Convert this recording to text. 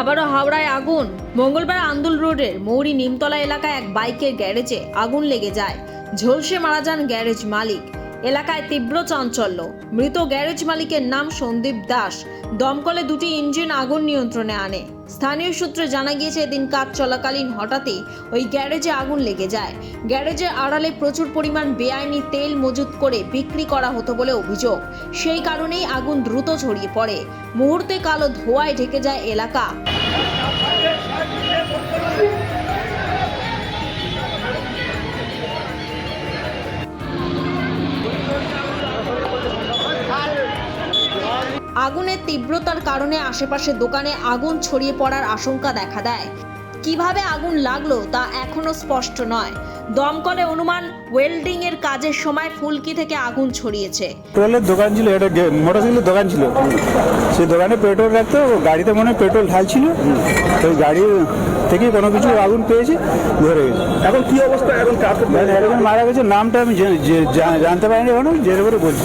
আবারও হাওড়ায় আগুন। মঙ্গলবার আন্দুল রোডের মৌরি নিমতলা এলাকায় এক বাইকের গ্যারেজে আগুন লেগে যায়। ঝলসে মারা যান গ্যারেজ মালিক। এলাকায় তীব্র চাঞ্চল্য। মৃত গ্যারেজ মালিকের নাম সন্দীপ দাস। দমকলে দুটি ইঞ্জিন আগুন নিয়ন্ত্রণে আনে। স্থানীয় সূত্রে জানা গিয়েছে, এদিন কাজ চলাকালীন হঠাৎই ওই গ্যারেজে আগুন লেগে যায়। গ্যারেজের আড়ালে প্রচুর পরিমাণ বেআইনি তেল মজুত করে বিক্রি করা হতো বলে অভিযোগ। সেই কারণেই আগুন দ্রুত ছড়িয়ে পড়ে। মুহূর্তে কালো ধোঁয়ায় ঢেকে যায় এলাকা। আগুনের তীব্রতার কারণে আশেপাশে দোকানে আগুন ছড়িয়ে পড়ার আশঙ্কা দেখা দেয়। কীভাবে আগুন লাগল তা এখনও স্পষ্ট নয়। দমকলে অনুমান ওয়েল্ডিং এর কাজের সময় ফুলকি থেকে আগুন ছড়িয়েছে। পেট্রোলের দোকান ছিল এটা মোটরসাইকেলের দোকান ছিল। সেই দোকানে পেট্রোল রাখতো গাড়িতে মনে হয় পেট্রোল ঢালছিল তো গাড়ি থেকে কোনো কিছু আগুন পেয়েছে ধরে গেছে। এখন কি অবস্থা? এখন মারা গেছে নামটা আমি জানতে পারিনি এখনও জেরে করে বলছি।